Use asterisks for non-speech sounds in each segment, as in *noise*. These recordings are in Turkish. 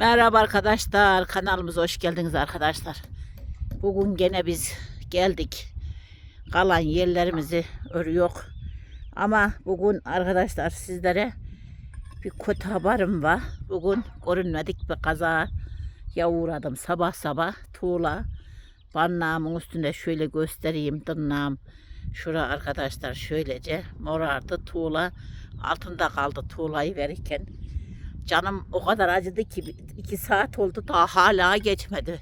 Merhaba arkadaşlar. Kanalımıza hoş geldiniz arkadaşlar. Bugün gene biz geldik. Kalan yerlerimizi örüyor. Ama bugün arkadaşlar sizlere bir kötü haberim var. Bugün görünmedik bir kaza uğradım sabah sabah tuğla barnağımın üstünde şöyle göstereyim tırnağım şura arkadaşlar şöylece morardı tuğla altında kaldı tuğlayı verirken Canım o kadar acıdı ki iki saat oldu daha hala geçmedi.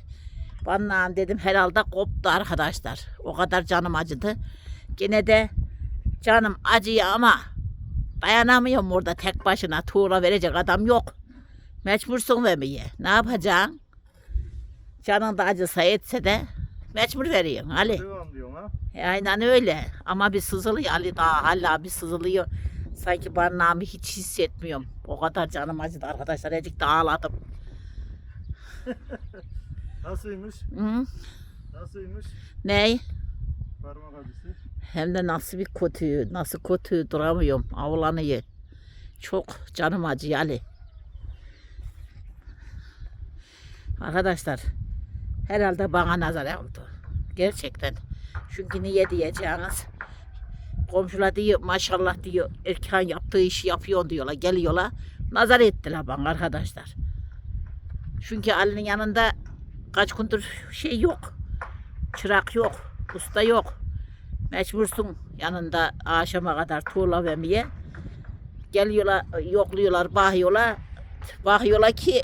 Bana dedim herhalde koptu arkadaşlar. O kadar canım acıdı. Gene de canım acıyor ama dayanamıyorum orada tek başına tuğla verecek adam yok. Mecbursun vermeye. Ne yapacaksın? Canın da acısa etse de mecbur veriyorsun Ali. Devam diyorsun ha. E, aynen öyle. Ama bir sızılıyor Ali daha hala bir sızılıyor. Sanki barnağımı hiç hissetmiyorum. O kadar canım acıdı arkadaşlar. Ecik de ağladım. *laughs* Nasılmış? Hı? Nasılmış? Ney? Parmak acısı. Hem de nasıl bir kötü, nasıl kötü duramıyorum. Avlanıyor. Çok canım acıyor Ali. Arkadaşlar herhalde bana nazar oldu. Gerçekten. Çünkü niye diyeceğiniz? Komşular diyor maşallah diyor erken yaptığı işi yapıyor diyorlar. Geliyorlar. Nazar ettiler bana arkadaşlar. Çünkü Ali'nin yanında kaç gündür şey yok. Çırak yok. Usta yok. Mecbursun yanında akşama kadar tuğla vermeye. Geliyorlar, yokluyorlar, bakıyorlar. Bakıyorlar ki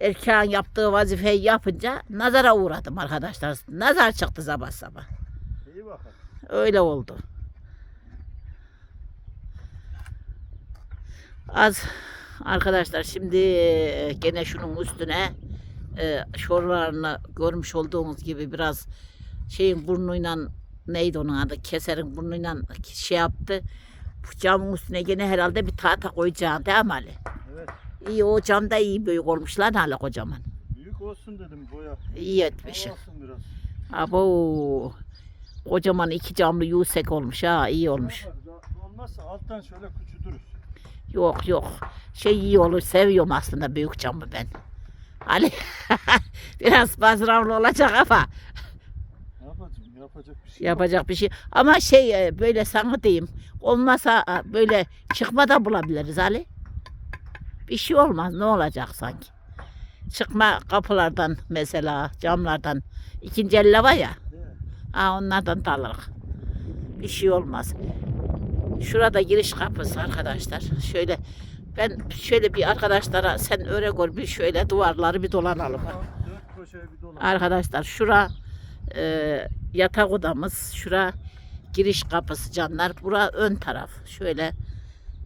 erken yaptığı vazifeyi yapınca nazara uğradım arkadaşlar. Nazar çıktı sabah sabah. İyi bakalım. Öyle oldu. Az arkadaşlar şimdi e, gene şunun üstüne e, şorlarını görmüş olduğunuz gibi biraz şeyin burnuyla neydi onun adı keserin burnuyla şey yaptı. Bu camın üstüne gene herhalde bir tahta koyacağım değil mi Ali? Evet. İyi o cam da iyi büyük olmuş lan hala kocaman. Büyük olsun dedim boya. İyi etmiş. Abo kocaman iki camlı yüksek olmuş ha iyi olmuş. Olmazsa alttan şöyle küçültürüz. Yok yok. Şey iyi olur. Seviyorum aslında büyük camı ben. Ali *laughs* biraz bazıravlı olacak ama Ne yapacağım? Yapacak bir şey yok. yapacak bir şey. Ama şey e, böyle sana diyeyim. Olmasa e, böyle çıkma da bulabiliriz Ali. Bir şey olmaz. Ne olacak sanki? Çıkma kapılardan mesela camlardan ikinci elle var ya. Ha onlardan da alırız. Bir şey olmaz. Şurada giriş kapısı arkadaşlar. Şöyle ben şöyle bir arkadaşlara sen öyle gör bir şöyle duvarları bir dolanalım. Bir dolan. Arkadaşlar şura e, yatak odamız. Şura giriş kapısı canlar. Bura ön taraf. Şöyle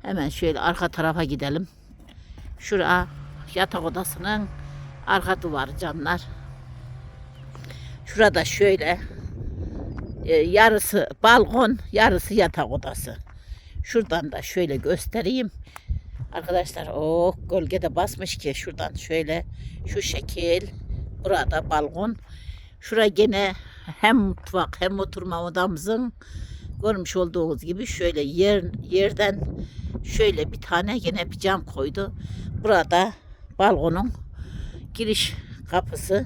hemen şöyle arka tarafa gidelim. Şura yatak odasının arka duvarı canlar. Şurada şöyle e, yarısı balkon, yarısı yatak odası. Şuradan da şöyle göstereyim. Arkadaşlar o gölgede basmış ki şuradan şöyle şu şekil burada balkon. Şura gene hem mutfak hem oturma odamızın görmüş olduğunuz gibi şöyle yer yerden şöyle bir tane gene bir cam koydu. Burada balkonun giriş kapısı.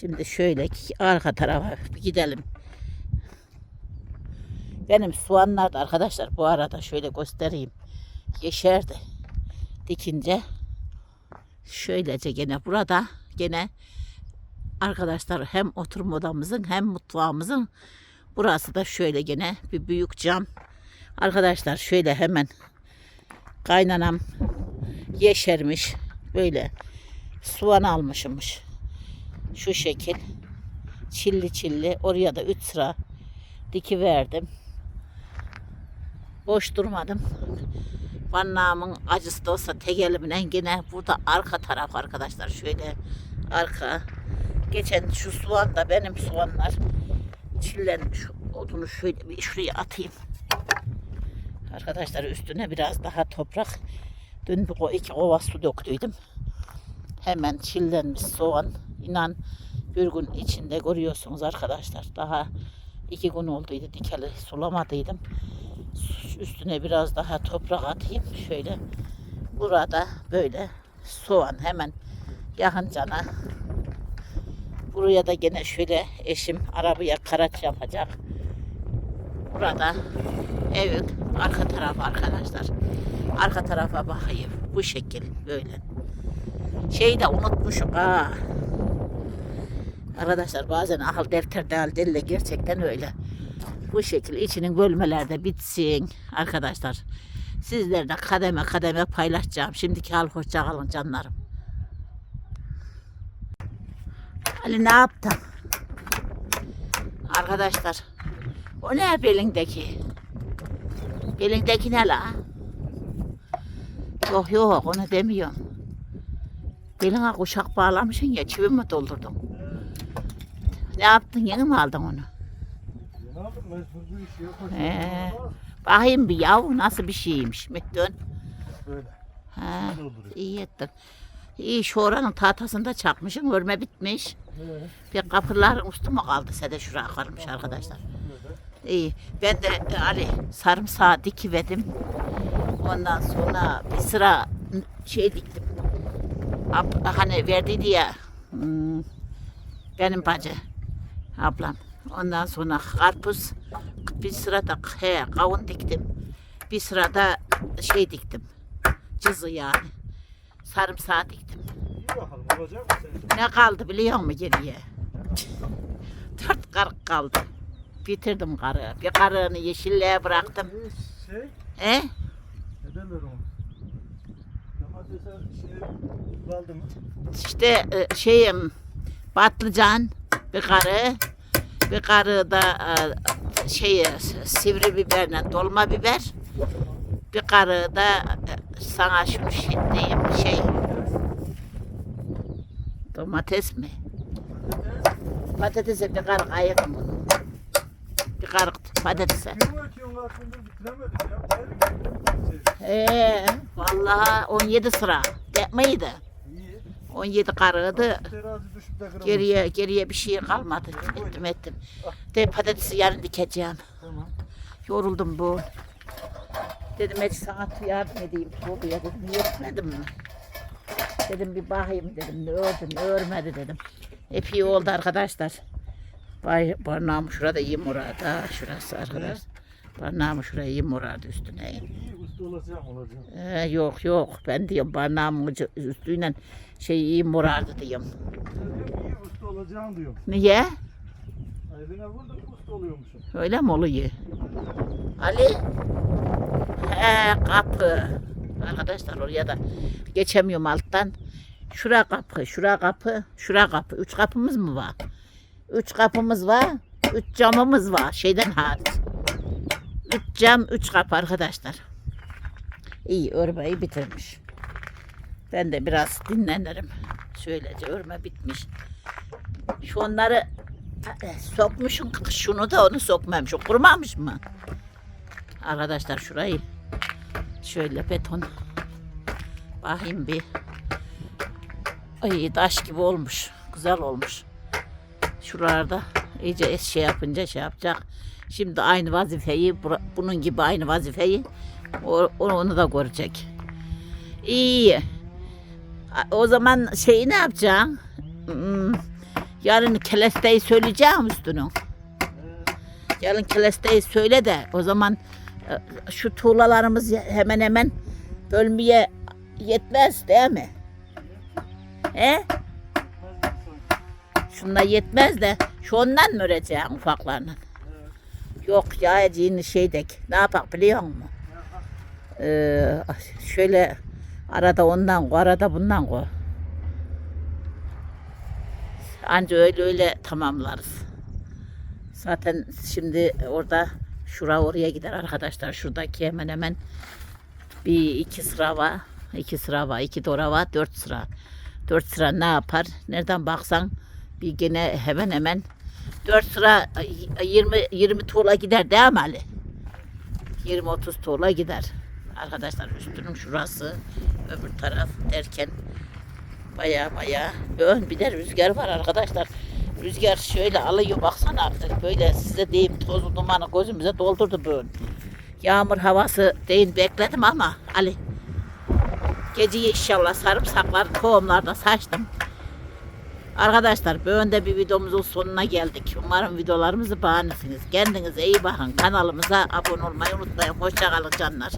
Şimdi şöyle arka tarafa gidelim. Benim soğanlar da arkadaşlar bu arada şöyle göstereyim. Yeşerdi. Dikince şöylece gene burada gene arkadaşlar hem oturma odamızın hem mutfağımızın burası da şöyle gene bir büyük cam. Arkadaşlar şöyle hemen kaynanam yeşermiş. Böyle soğan almışmış. Şu şekil. Çilli çilli. Oraya da 3 sıra diki verdim. Boş durmadım. Vannağımın acısı da olsa tek elimle yine burada arka taraf arkadaşlar. Şöyle arka. Geçen şu soğan da benim soğanlar çillenmiş. Odunu şöyle bir şuraya atayım. Arkadaşlar üstüne biraz daha toprak. Dün bir iki kova su döktüydüm. Hemen çillenmiş soğan. İnan bir gün içinde görüyorsunuz arkadaşlar. Daha iki gün olduydu dikeli sulamadıydım. Üstüne biraz daha toprak atayım. Şöyle burada böyle soğan hemen yakın cana. Buraya da gene şöyle eşim arabaya karaç yapacak. Burada evin arka tarafı arkadaşlar. Arka tarafa bakayım. Bu şekil böyle. Şeyi de unutmuşum ha. Arkadaşlar bazen akıl defter değil dille gerçekten öyle. Bu şekil içinin bölmelerde bitsin arkadaşlar. Sizlerle kademe kademe paylaşacağım. Şimdiki hal hoşça kalın canlarım. Ali ne yaptın? Arkadaşlar o ne belindeki? Belindeki ne la? Yok yok onu demiyorum. Beline kuşak bağlamışsın ya çivi mi doldurdun? Ne yaptın yeni mi aldın onu? Ee, bakayım bir yav nasıl bir şeymiş. Dön. Böyle. Ha, iyi ettin. İyi şu oranın tahtasında çakmışım. Örme bitmiş. Ee, Bir kapıların üstü mü kaldı? Sede şuraya kalmış arkadaşlar. İyi. Ben de e, Ali sarımsağı dikiverdim. Ondan sonra bir sıra şey diktim. Ab, hani verdi diye hmm, benim bacı ablam. Ondan sonra karpuz bir sırada he, kavun diktim. Bir sırada şey diktim. Cızı yani. Sarımsağı diktim. İyi bakalım olacak mı senin? Ne kaldı biliyor musun geriye? Dört karık kaldı. Bitirdim karığı. Bir karığını yeşilliğe bıraktım. Şey, E? ne derler onu? Domatese şey kaldı mı? İşte e, şeyim patlıcan bir karı bir karı da e, şey sivri biberle dolma biber bir karı da e, sana şunu şey şey domates mi? Patatese bir karı ayırım bunu. Bir karı patatese. Ee, vallahi 17 sıra. Yapmaydı. İyi. 17 karıydı. Geriye geriye bir şey kalmadı. Ettim ettim. De patatesi yarın dikeceğim. Tamam. Yoruldum bu. Dedim hadi sana yardım edeyim Tuğlu'ya dedim. Yetmedim mi? Dedim bir bakayım dedim. Ne ördü ne örmedi dedim. Hep iyi oldu arkadaşlar. Bay, barnağım şurada iyi morardı. Ha, şurası arkadaş. Barnağım şuraya iyi morardı üstüne. İyi usta olacağım olacağım. Ee, yok yok ben diyorum barnağımın ucu- üstüyle şey iyi morardı diyorum iyi usta olacağım diyorum. Niye? Eline vurdum usta oluyormuşum. Öyle mi oluyor? Ali? He kapı. Arkadaşlar oraya da geçemiyorum alttan. Şura kapı, şura kapı, şura kapı. Üç kapımız mı var? Üç kapımız var. Üç camımız var. Şeyden hariç. Üç cam, üç kapı arkadaşlar. İyi örmeyi bitirmiş. Ben de biraz dinlenirim. Şöylece örme bitmiş. Şu onları e, sokmuşum şunu da onu sokmamışım. Kurumamış mı? Arkadaşlar şurayı şöyle beton bakayım bir. Ay taş gibi olmuş. Güzel olmuş. Şuralarda iyice şey yapınca şey yapacak. Şimdi aynı vazifeyi bunun gibi aynı vazifeyi onu da görecek. İyi. O zaman şeyi ne yapacaksın? Hmm, Yarın kelesteyi söyleyeceğim üstünü. Yarın kelesteyi söyle de o zaman e, şu tuğlalarımız hemen hemen bölmeye yetmez değil mi? He? Şunlar yetmez de şu ondan mı öreceğim ufaklarının? Yok ya cini şeydek. Ne yapak biliyor musun? Ee, şöyle arada ondan koy, arada bundan koy. Anca öyle öyle tamamlarız. Zaten şimdi orada şura oraya gider arkadaşlar. Şuradaki hemen hemen bir iki sıra var. iki sıra var. iki dora var. Dört sıra. Dört sıra ne yapar? Nereden baksan bir gene hemen hemen dört sıra 20 20 tuğla gider değil mi Ali? 20-30 tuğla gider. Arkadaşlar üstünün şurası öbür taraf derken baya baya ön bir de rüzgar var arkadaşlar. Rüzgar şöyle alıyor baksana artık böyle size diyeyim tozu dumanı gözümüze doldurdu böyle. Yağmur havası değil bekledim ama Ali Geceyi inşallah sarımsaklar tohumlarda saçtım. Arkadaşlar böyle de bir videomuzun sonuna geldik. Umarım videolarımızı beğenirsiniz. Kendinize iyi bakın. Kanalımıza abone olmayı unutmayın. Hoşçakalın canlar.